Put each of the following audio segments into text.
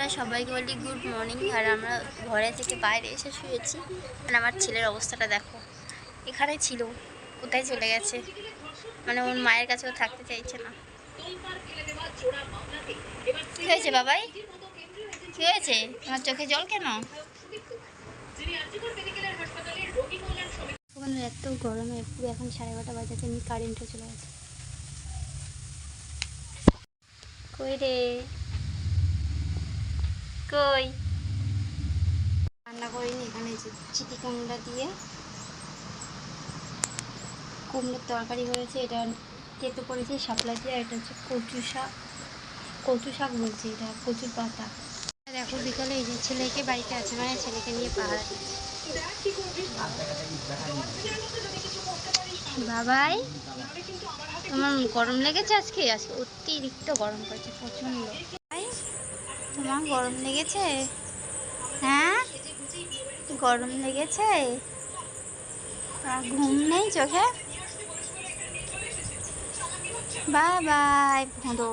আমরা সবাইকে বলি গুড মর্নিং আর আমরা ঘরে থেকে বাইরে এসে শুয়েছি। মানে আমার ছেলের অবস্থাটা দেখো এখানে ছিল কোথায় চলে গেছে? মানে ওর মায়ের কাছেও থাকতে চাইছে না। কী হয়েছে বাবাই? কী হয়েছে? আমার চোখে জল কেন? ওখানে এত গরমে পুরো এখন সাড়ে বারোটা বাজাতে আমি কারেন্টও চলে গেছে। কই রে? কই? রান্না করিনি এখানে চিটি কুমড়া দিয়ে। কুমড়োর তরকারি হয়েছে, এটা কেটে পড়েছে শাপলা দিয়ে এটা হচ্ছে কচু শাক। কচু শাক বলছি এটা, কচুর পাতা। দেখো বিকালে এই যে ছেলেকে বাড়িতে আছে মানে ছেলেকে নিয়ে পাহাড় বাবাই তোমার গরম লেগেছে আজকে? আজকে অতিরিক্ত গরম পড়েছে, প্রচণ্ড। তোমার গরম লেগেছে? হ্যাঁ? গরম লেগেছে? ঘুম নেই চোখে? বাই বাই ভোঁদো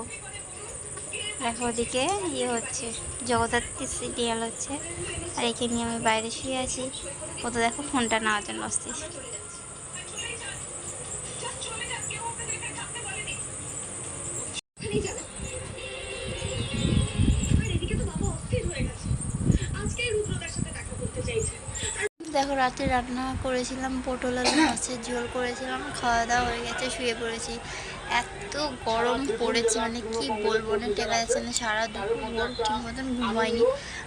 দেখো ওদিকে ইয়ে হচ্ছে, জগদ্ধাত্রী সিরিয়াল হচ্ছে, আর একে নিয়ে আমি বাইরে শুয়ে আছি। ও তো দেখো ফোনটা নেওয়ার জন্য আসছিস দেখো, রাতে রান্না করেছিলাম, পটল আলু মাছের ঝোল করেছিলাম, খাওয়া দাওয়া হয়ে গেছে, শুয়ে পড়েছি। এত গরম পড়েছে মানে কি বলব না টেকা যাচ্ছে না সারা দুপুর ঠিক মতন ঘুমায়নি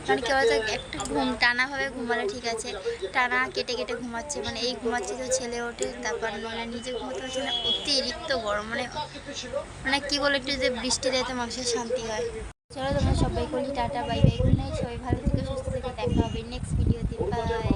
মানে কি বলতো, একটা ঘুম, টানাভাবে ঘুমালে ঠিক আছে, টানা কেটে কেটে ঘুমাচ্ছে মানে এই ঘুমাচ্ছে তো ছেলে ওঠে, তারপর মানে নিজে ঘুমাতে হচ্ছে না, অতিরিক্ত গরম মানে মানে কি বলে একটু যে বৃষ্টি দেয় তো মানুষের শান্তি হয়। চলো, তোমরা সবাই করি টাটা, বাই বাই সবাই ভালো থেকো। 바이바이.